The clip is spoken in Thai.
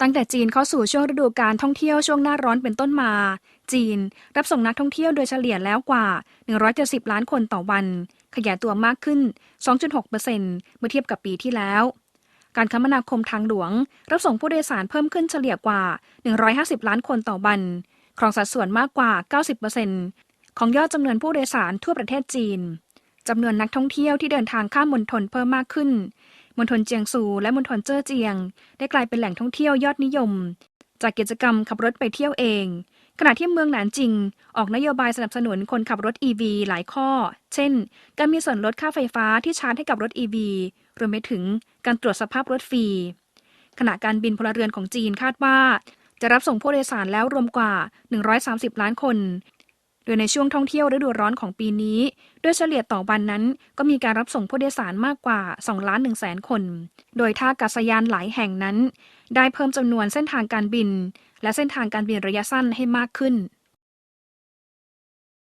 ตั้งแต่จีนเข้าสู่ช่วงฤดูการท่องเที่ยวช่วงหน้าร้อนเป็นต้นมา จีนรับส่งนักท่องเที่ยวโดยเฉลี่ยแล้วกว่า 170 ล้านคนต่อวัน ขยายตัวมากขึ้น 2.6%เมื่อเทียบกับปีที่แล้ว การคมนาคมทางหลวง รับส่งผู้โดยสารเพิ่มขึ้นเฉลี่ยกว่า 150 ล้านคนต่อวัน ครองสัดส่วนมากกว่า 90%ของยอดจำนวนผู้โดยสารทั่วประเทศจีนจำนวนนักท่องเที่ยวที่เดินทางข้ามมณฑลเพิ่มมากขึ้น มณฑลเจียงซู และมณฑลเจ้อเจียง ได้กลายเป็นแหล่งท่องเที่ยวยอดนิยม จากกิจกรรมขับรถไปเที่ยวเอง ขณะที่เมืองหนานจิง ออกนโยบายสนับสนุนคนขับรถ EV หลายข้อ เช่น การมีส่วนลดค่าไฟฟ้าที่ชาร์จให้กับรถ EV รวมไปถึงการตรวจสภาพรถฟรี ขณะการบินพลเรือนของจีนคาดว่า จะรับส่งผู้โดยสารแล้วรวมกว่า 130 ล้านคน ดยในช่วงท่องเที่ยวฤดูร้อนของปีนี้ โดยเฉลี่ยต่อวันนั้น ก็มีการรับส่งผู้โดยสารมากกว่า2ล้าน1แสนคน โดยท่าอากาศยานหลายแห่งนั้น ได้เพิ่มจำนวนเส้นทางการบิน และเส้นทางการบินระยะสั้นให้มากขึ้น